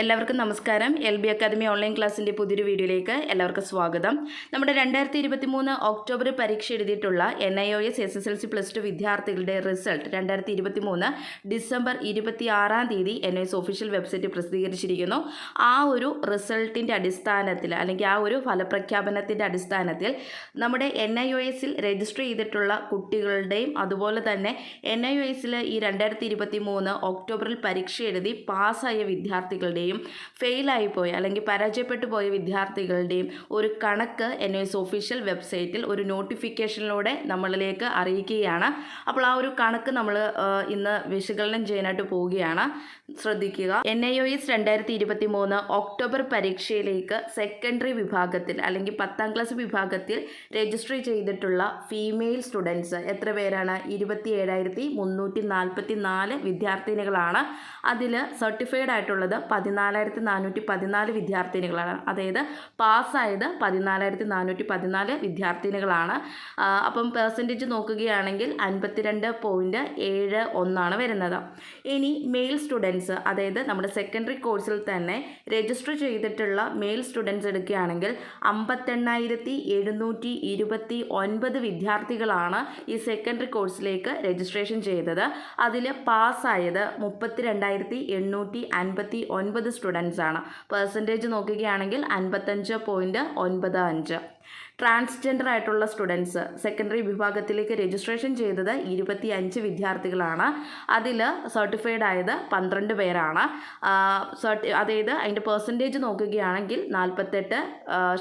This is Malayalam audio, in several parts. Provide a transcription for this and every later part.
എല്ലാവർക്കും നമസ്കാരം. എൽ ബി അക്കാദമി ഓൺലൈൻ ക്ലാസ്സിന്റെ പുതിയൊരു വീഡിയോയിലേക്ക് എല്ലാവർക്കും സ്വാഗതം. നമ്മുടെ രണ്ടായിരത്തി ഇരുപത്തി മൂന്ന് ഒക്ടോബർ പരീക്ഷ എഴുതിയിട്ടുള്ള N I O S S S L C plus two വിദ്യാർത്ഥികളുടെ റിസൾട്ട് രണ്ടായിരത്തി ഇരുപത്തി മൂന്ന് ഡിസംബർ ഇരുപത്തി ആറാം തീയതി എൻ എസ് ഒഫീഷ്യൽ വെബ്സൈറ്റ് പ്രസിദ്ധീകരിച്ചിരിക്കുന്നു. ആ ഒരു റിസൾട്ടിന്റെ അടിസ്ഥാനത്തിൽ അല്ലെങ്കിൽ ആ ഒരു ഫലപ്രഖ്യാപനത്തിന്റെ അടിസ്ഥാനത്തിൽ നമ്മുടെ എൻ ഐ ഒ എസിൽ രജിസ്റ്റർ ചെയ്തിട്ടുള്ള കുട്ടികളുടെയും അതുപോലെ തന്നെ എൻ ഐ ഒ എസിൽ ഈ രണ്ടായിരത്തി ഇരുപത്തി മൂന്ന് ഒക്ടോബറിൽ പരീക്ഷ എഴുതി പാസ്സായ വിദ്യാർത്ഥികളുടെയും ഫെയിലായി പോയ അല്ലെങ്കിൽ പരാജയപ്പെട്ടു പോയ വിദ്യാർത്ഥികളുടെയും ഒരു കണക്ക് എൻ എസ് ഒഫീഷ്യൽ വെബ്സൈറ്റിൽ ഒരു നോട്ടിഫിക്കേഷനിലൂടെ നമ്മളിലേക്ക് അറിയിക്കുകയാണ്. അപ്പോൾ ആ ഒരു കണക്ക് നമ്മൾ ഇന്ന് വിശകലനം ചെയ്യാനായിട്ട് പോവുകയാണ്. ശ്രദ്ധിക്കുക. എൻ ഐ ഒ എസ് രണ്ടായിരത്തി ഇരുപത്തി മൂന്ന് ഒക്ടോബർ പരീക്ഷയിലേക്ക് സെക്കൻഡറി വിഭാഗത്തിൽ അല്ലെങ്കിൽ പത്താം ക്ലാസ് വിഭാഗത്തിൽ രജിസ്റ്റർ ചെയ്തിട്ടുള്ള ഫീമെയിൽ സ്റ്റുഡൻസ് എത്ര പേരാണ്? ഇരുപത്തി ഏഴായിരത്തി മുന്നൂറ്റി നാൽപ്പത്തി നാല് വിദ്യാർത്ഥിനികളാണ്. അതിൽ സർട്ടിഫൈഡ് ആയിട്ടുള്ളത് പതിനാലായിരത്തി നാനൂറ്റി പതിനാല് വിദ്യാർത്ഥിനികളാണ്. അതായത് പാസ്സായത് പതിനാലായിരത്തി നാനൂറ്റി പതിനാല് വിദ്യാർത്ഥിനികളാണ് അപ്പം പെർസെന്റേജ് നോക്കുകയാണെങ്കിൽ അൻപത്തിരണ്ട് പോയിന്റ് ഏഴ് ഒന്നാണ് വരുന്നത്. ഇനി മെയിൽ സ്റ്റുഡൻസ് അതായത് നമ്മുടെ സെക്കൻഡറി കോഴ്സിൽ തന്നെ രജിസ്റ്റർ ചെയ്തിട്ടുള്ള മെയിൽ സ്റ്റുഡൻസ് എടുക്കുകയാണെങ്കിൽ അമ്പത്തെണ്ണായിരത്തി എഴുന്നൂറ്റി ഇരുപത്തി ഒൻപത് വിദ്യാർത്ഥികളാണ് ഈ സെക്കൻഡറി കോഴ്സിലേക്ക് രജിസ്ട്രേഷൻ ചെയ്തത്. അതിൽ പാസ്സായത് മുപ്പത്തി രണ്ടായിരത്തി എണ്ണൂറ്റി അൻപത്തി ഒൻപത് സ്റ്റുഡൻസ് ആണ്. പെർസെന്റേജ് നോക്കുകയാണെങ്കിൽ അൻപത്തഞ്ച് പോയിന്റ് ഒൻപത് അഞ്ച്. ട്രാൻസ്ജെൻഡർ ആയിട്ടുള്ള സ്റ്റുഡൻസ് സെക്കൻഡറി വിഭാഗത്തിലേക്ക് രജിസ്ട്രേഷൻ ചെയ്തത് ഇരുപത്തി അഞ്ച് വിദ്യാർത്ഥികളാണ്. അതിൽ സർട്ടിഫൈഡ് ആയത് പന്ത്രണ്ട് പേരാണ്. സർട്ടി അതായത് അതിന്റെ പെർസെന്റേജ് നോക്കുകയാണെങ്കിൽ നാൽപ്പത്തെട്ട്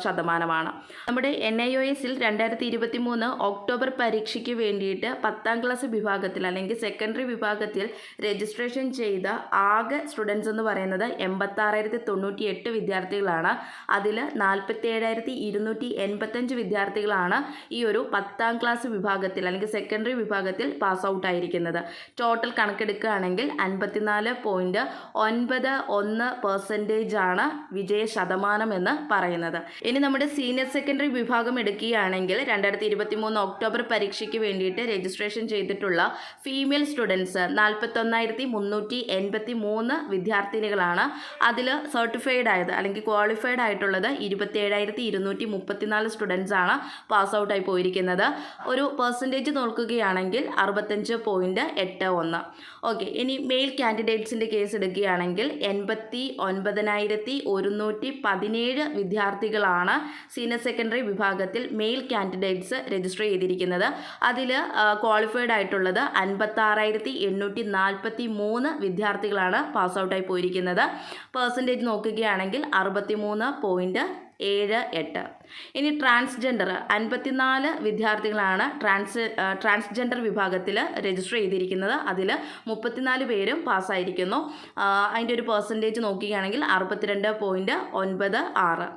ശതമാനമാണ്. നമ്മുടെ എൻ ഐ ഒ എസിൽ രണ്ടായിരത്തി ഇരുപത്തി മൂന്ന് ഒക്ടോബർ പരീക്ഷയ്ക്ക് വേണ്ടിയിട്ട് പത്താം ക്ലാസ് വിഭാഗത്തിൽ അല്ലെങ്കിൽ സെക്കൻഡറി വിഭാഗത്തിൽ രജിസ്ട്രേഷൻ ചെയ്ത ആകെ സ്റ്റുഡൻസ് എന്ന് പറയുന്നത് എൺപത്താറായിരത്തി തൊണ്ണൂറ്റി എട്ട് വിദ്യാർത്ഥികളാണ്. അതിൽ നാൽപ്പത്തി ഏഴായിരത്തി ഇരുന്നൂറ്റി എൺപത്തഞ്ച് വിദ്യാർത്ഥികളാണ് ഈ ഒരു പത്താം ക്ലാസ് വിഭാഗത്തിൽ അല്ലെങ്കിൽ സെക്കൻഡറി വിഭാഗത്തിൽ പാസ് ഔട്ട് ആയിരിക്കുന്നത്. ടോട്ടൽ കണക്കെടുക്കുകയാണെങ്കിൽ അൻപത്തിനാല് പോയിന്റ് ഒൻപത് ഒന്ന് പെർസെന്റേജ് ആണ് വിജയ ശതമാനം എന്ന് പറയുന്നത്. ഇനി നമ്മുടെ സീനിയർ സെക്കൻഡറി വിഭാഗം എടുക്കുകയാണെങ്കിൽ രണ്ടായിരത്തി ഇരുപത്തി മൂന്ന് ഒക്ടോബർ പരീക്ഷയ്ക്ക് വേണ്ടിയിട്ട് രജിസ്ട്രേഷൻ ചെയ്തിട്ടുള്ള ഫീമെയിൽ സ്റ്റുഡൻസ് നാൽപ്പത്തൊന്നായിരത്തി മുന്നൂറ്റി എൺപത്തി മൂന്ന് വിദ്യാർത്ഥിനികളാണ് അതിൽ സർട്ടിഫൈഡ് ആയത് അല്ലെങ്കിൽ ക്വാളിഫൈഡ് ആയിട്ടുള്ളത് ഇരുപത്തി ഏഴായിരത്തി ഇരുന്നൂറ്റി മുപ്പത്തിനാല് സ്റ്റുഡൻസ് ആണ് പാസ് ഔട്ടായി പോയിരിക്കുന്നത്. ഒരു പെർസെന്റേജ് നോക്കുകയാണെങ്കിൽ അറുപത്തഞ്ച് പോയിന്റ് എട്ട് ഒന്ന്. ഓക്കെ ഇനി മെയിൽ കാൻഡിഡേറ്റ്സിന്റെ കേസ് എടുക്കുകയാണെങ്കിൽ എൺപത്തി ഒൻപതിനായിരത്തി ഒരുന്നൂറ്റി പതിനേഴ് വിദ്യാർത്ഥികളാണ് സീനിയർ സെക്കൻഡറി വിഭാഗത്തിൽ മെയിൽ കാൻഡിഡേറ്റ്സ് രജിസ്റ്റർ ചെയ്തിരിക്കുന്നത്. അതിൽ ക്വാളിഫൈഡ് ആയിട്ടുള്ളത് അൻപത്താറായിരത്തി എണ്ണൂറ്റി നാൽപ്പത്തി മൂന്ന് വിദ്യാർത്ഥികളാണ് പാസ് ഔട്ടായി പോയിരിക്കുന്നത്. പെർസെന്റേജ് നോക്കുകയാണെങ്കിൽ അറുപത്തി മൂന്ന് പോയിന്റ് ഏഴ് എട്ട്. ഇനി ട്രാൻസ്ജെൻഡർ അൻപത്തിനാല് വിദ്യാർത്ഥികളാണ് ട്രാൻസ് ട്രാൻസ്ജെൻഡർ വിഭാഗത്തിൽ രജിസ്റ്റർ ചെയ്തിരിക്കുന്നത്. അതിൽ മുപ്പത്തിനാല് പേരും പാസ്സായിരിക്കുന്നു. അതിന്റെ ഒരു പെർസെന്റേജ് നോക്കുകയാണെങ്കിൽ അറുപത്തിരണ്ട് പോയിന്റ് ഒൻപത് ആറ്.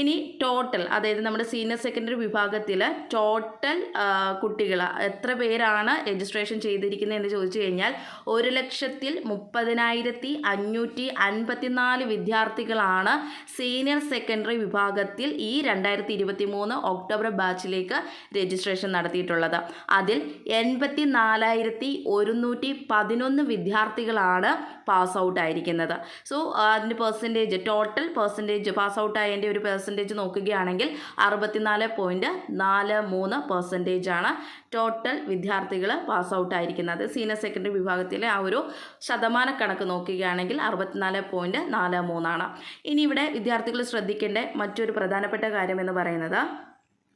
ഇനി ടോട്ടൽ അതായത് നമ്മുടെ സീനിയർ സെക്കൻഡറി വിഭാഗത്തിൽ ടോട്ടൽ കുട്ടികൾ എത്ര പേരാണ് രജിസ്ട്രേഷൻ ചെയ്തിരിക്കുന്നത് എന്ന് ചോദിച്ചു കഴിഞ്ഞാൽ ഒരു ലക്ഷത്തിൽ മുപ്പതിനായിരത്തി അഞ്ഞൂറ്റി അൻപത്തിനാല് വിദ്യാർത്ഥികളാണ് സീനിയർ സെക്കൻഡറി വിഭാഗത്തിൽ ഈ രണ്ടായിരത്തി ഇരുപത്തി മൂന്ന് ഒക്ടോബർ ബാച്ചിലേക്ക് രജിസ്ട്രേഷൻ നടത്തിയിട്ടുള്ളത്. അതിൽ എൺപത്തി നാലായിരത്തി ഒരുന്നൂറ്റി പതിനൊന്ന് വിദ്യാർത്ഥികളാണ് പാസ് ഔട്ട് ആയിരിക്കുന്നത് സോ അതിന്റെ percentage total percentage pass out ആയതിന്റെ ഒരു പെർസെന്റേജ് നോക്കുകയാണെങ്കിൽ അറുപത്തിനാല് പോയിന്റ് നാല് മൂന്ന് പെർസെന്റേജ് ആണ് ടോട്ടൽ വിദ്യാർത്ഥികൾ പാസ് ഔട്ട് ആയിരിക്കുന്നത് സീനിയർ സെക്കൻഡറി വിഭാഗത്തിലെ ആ ഒരു ശതമാന കണക്ക് നോക്കുകയാണെങ്കിൽ അറുപത്തിനാല് പോയിന്റ് നാല് മൂന്നാണ്. ഇനി ഇവിടെ വിദ്യാർത്ഥികൾ ശ്രദ്ധിക്കേണ്ട മറ്റൊരു പ്രധാനപ്പെട്ട കാര്യം എന്ന് പറയുന്നത്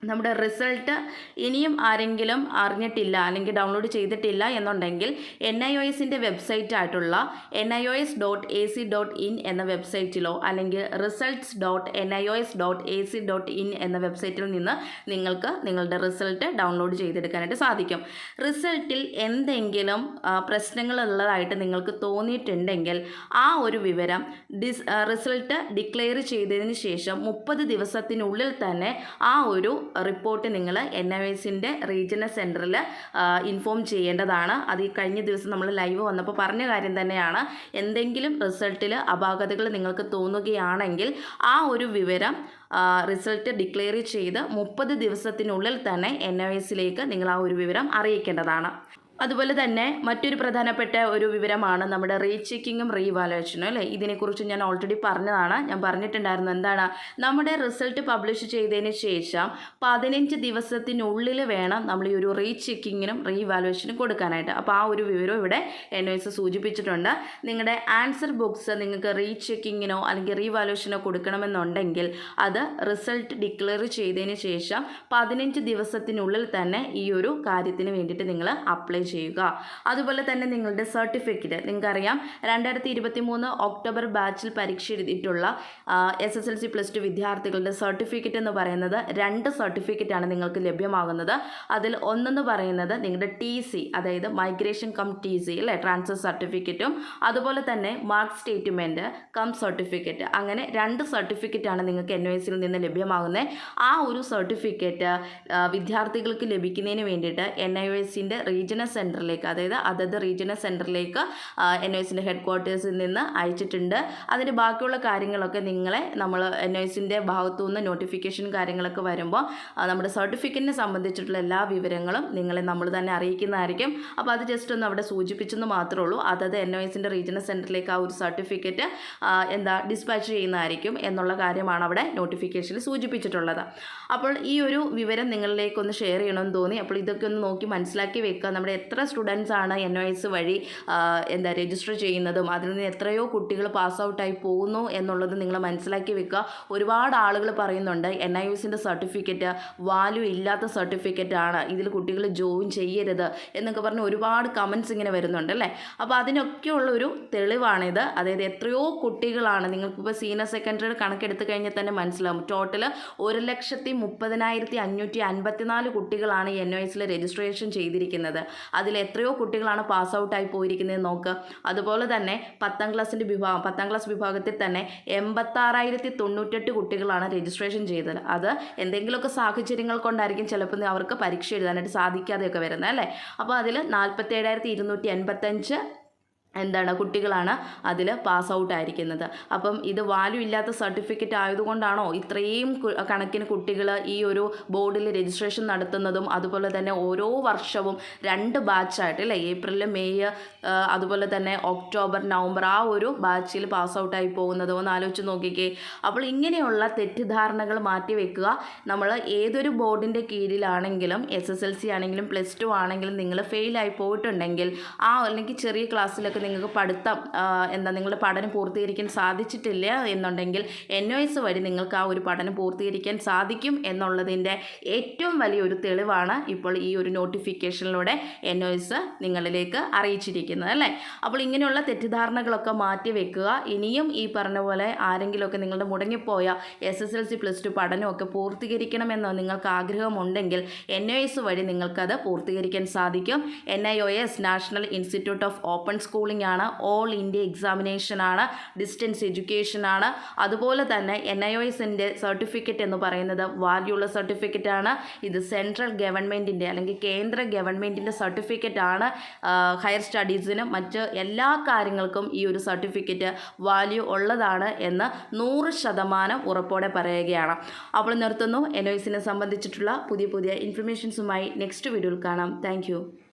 നമ്മുടെ റിസൾട്ട് ഇനിയും ആരെങ്കിലും അറിഞ്ഞിട്ടില്ല അല്ലെങ്കിൽ ഡൗൺലോഡ് ചെയ്തിട്ടില്ല എന്നുണ്ടെങ്കിൽ എൻ ഐ ഒ എസിന്റെ വെബ്സൈറ്റ് ആയിട്ടുള്ള N I O S dot A C dot in എന്ന വെബ്സൈറ്റിലോ അല്ലെങ്കിൽ results dot N I O S dot A C dot in എന്ന വെബ്സൈറ്റിൽ നിന്ന് നിങ്ങൾക്ക് നിങ്ങളുടെ റിസൾട്ട് ഡൗൺലോഡ് ചെയ്തെടുക്കാനായിട്ട് സാധിക്കും. റിസൾട്ടിൽ എന്തെങ്കിലും പ്രശ്നങ്ങൾ ഉള്ളതായിട്ട് നിങ്ങൾക്ക് തോന്നിയിട്ടുണ്ടെങ്കിൽ ആ ഒരു വിവരം ഡിസ് റിസൾട്ട് ഡിക്ലെയർ ചെയ്തതിന് ശേഷം മുപ്പത് ദിവസത്തിനുള്ളിൽ തന്നെ ആ ഒരു റിപ്പോർട്ട് നിങ്ങൾ എൻ ഐ എസിന്റെ റീജിയണൽ സെന്ററിൽ ഇൻഫോം ചെയ്യേണ്ടതാണ്. അത് ഈ കഴിഞ്ഞ ദിവസം നമ്മൾ ലൈവ് വന്നപ്പോൾ പറഞ്ഞ കാര്യം തന്നെയാണ്. എന്തെങ്കിലും റിസൾട്ടിൽ അപാകതകൾ നിങ്ങൾക്ക് തോന്നുകയാണെങ്കിൽ ആ ഒരു വിവരം റിസൾട്ട് ഡിക്ലെയർ ചെയ്ത് മുപ്പത് ദിവസത്തിനുള്ളിൽ തന്നെ എൻ ഐ എസിലേക്ക് നിങ്ങൾ ആ ഒരു വിവരം അറിയിക്കേണ്ടതാണ്. അതുപോലെ തന്നെ മറ്റൊരു പ്രധാനപ്പെട്ട ഒരു വിവരമാണ് നമ്മുടെ റീചെക്കിങ്ങും റീവാലുവേഷനും അല്ലേ? ഇതിനെക്കുറിച്ച് ഞാൻ ഓൾറെഡി പറഞ്ഞതാണ്. ഞാൻ പറഞ്ഞിട്ടുണ്ടായിരുന്നു എന്താണ്? നമ്മുടെ റിസൾട്ട് പബ്ലിഷ് ചെയ്തതിന് ശേഷം പതിനഞ്ച് ദിവസത്തിനുള്ളിൽ വേണം നമ്മൾ ഈ ഒരു റീചെക്കിങ്ങിനും റീവാലുവേഷനും കൊടുക്കാനായിട്ട്. അപ്പോൾ ആ ഒരു വിവരം ഇവിടെ എൻ എസ് സൂചിപ്പിച്ചിട്ടുണ്ട്. നിങ്ങളുടെ ആൻസർ ബുക്സ് നിങ്ങൾക്ക് റീചെക്കിങ്ങിനോ അല്ലെങ്കിൽ റീവാലുവേഷനോ കൊടുക്കണമെന്നുണ്ടെങ്കിൽ അത് റിസൾട്ട് ഡിക്ലെയർ ചെയ്തതിന് ശേഷം പതിനഞ്ച് ദിവസത്തിനുള്ളിൽ തന്നെ ഈ ഒരു കാര്യത്തിന് വേണ്ടിയിട്ട് നിങ്ങൾ അപ്ലൈ ചെയ്യുക. അതുപോലെ തന്നെ നിങ്ങളുടെ സർട്ടിഫിക്കറ്റ് നിങ്ങൾക്കറിയാം രണ്ടായിരത്തി ഇരുപത്തി മൂന്ന് ഒക്ടോബർ ബാച്ചിൽ പരീക്ഷ എഴുതിയിട്ടുള്ള S S L C plus two വിദ്യാർത്ഥികളുടെ സർട്ടിഫിക്കറ്റ് എന്ന് പറയുന്നത് രണ്ട് സർട്ടിഫിക്കറ്റാണ് നിങ്ങൾക്ക് ലഭ്യമാകുന്നത്. അതിൽ ഒന്നെന്ന് പറയുന്നത് നിങ്ങളുടെ ടി സി അതായത് മൈഗ്രേഷൻ കം ടി സി അല്ലേ ട്രാൻസ്ഫർ സർട്ടിഫിക്കറ്റും അതുപോലെ തന്നെ മാർക്ക് സ്റ്റേറ്റ്മെന്റ് കം സർട്ടിഫിക്കറ്റ് അങ്ങനെ രണ്ട് സർട്ടിഫിക്കറ്റാണ് നിങ്ങൾക്ക് എൻ ഒ എസിൽ നിന്ന് ലഭ്യമാകുന്നത്. ആ ഒരു സർട്ടിഫിക്കറ്റ് വിദ്യാർത്ഥികൾക്ക് ലഭിക്കുന്നതിന് വേണ്ടിയിട്ട് എൻ ഐ ഒ എസിന്റെ റീജിയണൽ സെന്ററിലേക്ക് അതായത് അതത് റീജിയണൽ സെന്ററിലേക്ക് എൻ ഒ എസിന്റെ ഹെഡ് ക്വാർട്ടേഴ്സിൽ നിന്ന് അയച്ചിട്ടുണ്ട്. അതിന്റെ ബാക്കിയുള്ള കാര്യങ്ങളൊക്കെ നിങ്ങളെ നമ്മൾ എൻ ഒ എസിന്റെ ഭാഗത്തു നിന്ന് നോട്ടിഫിക്കേഷൻ കാര്യങ്ങളൊക്കെ വരുമ്പോൾ നമ്മുടെ സർട്ടിഫിക്കറ്റിനെ സംബന്ധിച്ചിട്ടുള്ള എല്ലാ വിവരങ്ങളും നിങ്ങളെ നമ്മൾ തന്നെ അറിയിക്കുന്നതായിരിക്കും. അപ്പോൾ അത് ജസ്റ്റ് ഒന്ന് അവിടെ സൂചിപ്പിച്ചെന്ന് മാത്രമേ ഉള്ളൂ. അതത് എൻ ഒ എസിന്റെ റീജിയണൽ സെന്ററിലേക്ക് ആ ഒരു സർട്ടിഫിക്കറ്റ് എന്താ ഡിസ്പാച്ച് ചെയ്യുന്നതായിരിക്കും എന്നുള്ള കാര്യമാണ് അവിടെ നോട്ടിഫിക്കേഷനിൽ സൂചിപ്പിച്ചിട്ടുള്ളത്. അപ്പോൾ ഈ ഒരു വിവരം നിങ്ങളിലേക്കൊന്ന് ഷെയർ ചെയ്യണമെന്ന് തോന്നി. അപ്പോൾ ഇതൊക്കെ ഒന്ന് നോക്കി മനസ്സിലാക്കി വെക്കുക. നമ്മുടെ എത്ര സ്റ്റുഡൻസ് ആണ് എൻ ഒ എസ് വഴി എന്താ രജിസ്റ്റർ ചെയ്യുന്നതും അതിൽ നിന്ന് എത്രയോ കുട്ടികൾ പാസ് ഔട്ടായി പോകുന്നു എന്നുള്ളത് നിങ്ങൾ മനസ്സിലാക്കി വെക്കുക. ഒരുപാട് ആളുകൾ പറയുന്നുണ്ട് എൻ ഐ എസിന്റെ സർട്ടിഫിക്കറ്റ് വാല്യൂ ഇല്ലാത്ത സർട്ടിഫിക്കറ്റ് ആണ് ഇതിൽ കുട്ടികൾ ജോയിൻ ചെയ്യരുത് എന്നൊക്കെ പറഞ്ഞ് ഒരുപാട് കമൻസ് ഇങ്ങനെ വരുന്നുണ്ട് അല്ലേ? അപ്പോൾ അതിനൊക്കെയുള്ള ഒരു തെളിവാണിത്. അതായത് എത്രയോ കുട്ടികളാണ് നിങ്ങൾക്കിപ്പോൾ സീനിയർ സെക്കൻഡറിയുടെ കണക്കെടുത്ത് കഴിഞ്ഞാൽ തന്നെ മനസ്സിലാവും. ടോട്ടൽ ഒരു ലക്ഷത്തി മുപ്പതിനായിരത്തി അഞ്ഞൂറ്റി അൻപത്തിനാല് കുട്ടികളാണ് എൻ ഒ എസിൽ രജിസ്ട്രേഷൻ ചെയ്തിരിക്കുന്നത്. അതിൽ എത്രയോ കുട്ടികളാണ് പാസ് ഔട്ടായി പോയിരിക്കുന്നത് നോക്ക്. അതുപോലെ തന്നെ പത്താം ക്ലാസ്സിന്റെ വിഭാഗം പത്താം ക്ലാസ് വിഭാഗത്തിൽ തന്നെ എൺപത്താറായിരത്തി തൊണ്ണൂറ്റെട്ട് കുട്ടികളാണ് രജിസ്ട്രേഷൻ ചെയ്തത്. അത് എന്തെങ്കിലുമൊക്കെ സാഹചര്യങ്ങൾ കൊണ്ടായിരിക്കും ചിലപ്പോൾ അവർക്ക് പരീക്ഷ എഴുതാനായിട്ട് സാധിക്കാതെയൊക്കെ വരുന്നത് അല്ലേ? അപ്പോൾ അതിൽ നാൽപ്പത്തേഴായിരത്തി ഇരുന്നൂറ്റി എൺപത്തഞ്ച് എന്താണ് കുട്ടികളാണ് അതിൽ പാസ് ഔട്ട് ആയിരിക്കുന്നത്. അപ്പം ഇത് വാല്യൂ ഇല്ലാത്ത സർട്ടിഫിക്കറ്റ് ആയതുകൊണ്ടാണോ ഇത്രയും കണക്കിന് കുട്ടികൾ ഈ ഒരു ബോർഡിൽ രജിസ്ട്രേഷൻ നടത്തുന്നതും അതുപോലെ തന്നെ ഓരോ വർഷവും രണ്ട് ബാച്ചായിട്ട് അല്ലേ? ഏപ്രിൽ മെയ് അതുപോലെ തന്നെ ഒക്ടോബർ നവംബർ ആ ഒരു ബാച്ചിൽ പാസ് ഔട്ടായി പോകുന്നത്. ഒന്ന് ആലോചിച്ച് നോക്കിക്കേ. അപ്പോൾ ഇങ്ങനെയുള്ള തെറ്റിദ്ധാരണകൾ മാറ്റി വെക്കുക. നമ്മൾ ഏതൊരു ബോർഡിന്റെ കീഴിലാണെങ്കിലും എസ് എസ് എൽ സി ആണെങ്കിലും പ്ലസ് ടു ആണെങ്കിലും നിങ്ങൾ ഫെയിലായി പോയിട്ടുണ്ടെങ്കിൽ ആ അല്ലെങ്കിൽ ചെറിയ ക്ലാസ്സിലൊക്കെ നിങ്ങൾക്ക് പഠിത്തം എന്താ നിങ്ങളുടെ പഠനം പൂർത്തീകരിക്കാൻ സാധിച്ചിട്ടില്ല എന്നുണ്ടെങ്കിൽ എൻ ഒ എസ് വഴി നിങ്ങൾക്ക് ആ ഒരു പഠനം പൂർത്തീകരിക്കാൻ സാധിക്കും എന്നുള്ളതിന്റെ ഏറ്റവും വലിയൊരു തെളിവാണ് ഇപ്പോൾ ഈ ഒരു നോട്ടിഫിക്കേഷനിലൂടെ എൻ ഒ എസ് നിങ്ങളിലേക്ക് അറിയിച്ചിരിക്കുന്നത് അല്ലേ? അപ്പോൾ ഇങ്ങനെയുള്ള തെറ്റിദ്ധാരണകളൊക്കെ മാറ്റി വെക്കുക. ഇനിയും ഈ പറഞ്ഞ പോലെ ആരെങ്കിലുമൊക്കെ നിങ്ങളുടെ മുടങ്ങിപ്പോയ S S L C plus two പഠനമൊക്കെ പൂർത്തീകരിക്കണമെന്ന് നിങ്ങൾക്ക് ആഗ്രഹമുണ്ടെങ്കിൽ എൻ ഒ എസ് വഴി നിങ്ങൾക്കത് പൂർത്തീകരിക്കാൻ സാധിക്കും. N I O S national institute of open schooling ആണ്. ഓൾ ഇന്ത്യ എക്സാമിനേഷൻ ആണ്. ഡിസ്റ്റൻസ് എഡ്യൂക്കേഷൻ ആണ്. അതുപോലെ തന്നെ എൻ ഐ ഒ എസിന്റെ സർട്ടിഫിക്കറ്റ് എന്ന് പറയുന്നത് വാല്യുള്ള സർട്ടിഫിക്കറ്റ് ആണ്. ഇത് സെൻട്രൽ ഗവൺമെന്റിന്റെ അല്ലെങ്കിൽ കേന്ദ്ര ഗവൺമെന്റിന്റെ സർട്ടിഫിക്കറ്റ് ആണ്. ഹയർ സ്റ്റഡീസിനും മറ്റ് എല്ലാ കാര്യങ്ങൾക്കും ഈ ഒരു സർട്ടിഫിക്കറ്റ് വാല്യൂ ഉള്ളതാണ് എന്ന് നൂറ് ശതമാനം ഉറപ്പോടെ പറയുകയാണ്. അപ്പോൾ നിർത്തുന്നു. എൻ ഒ എസിനെ സംബന്ധിച്ചിട്ടുള്ള പുതിയ പുതിയ ഇൻഫർമേഷൻസുമായി നെക്സ്റ്റ് വീഡിയോയിൽ കാണാം. താങ്ക്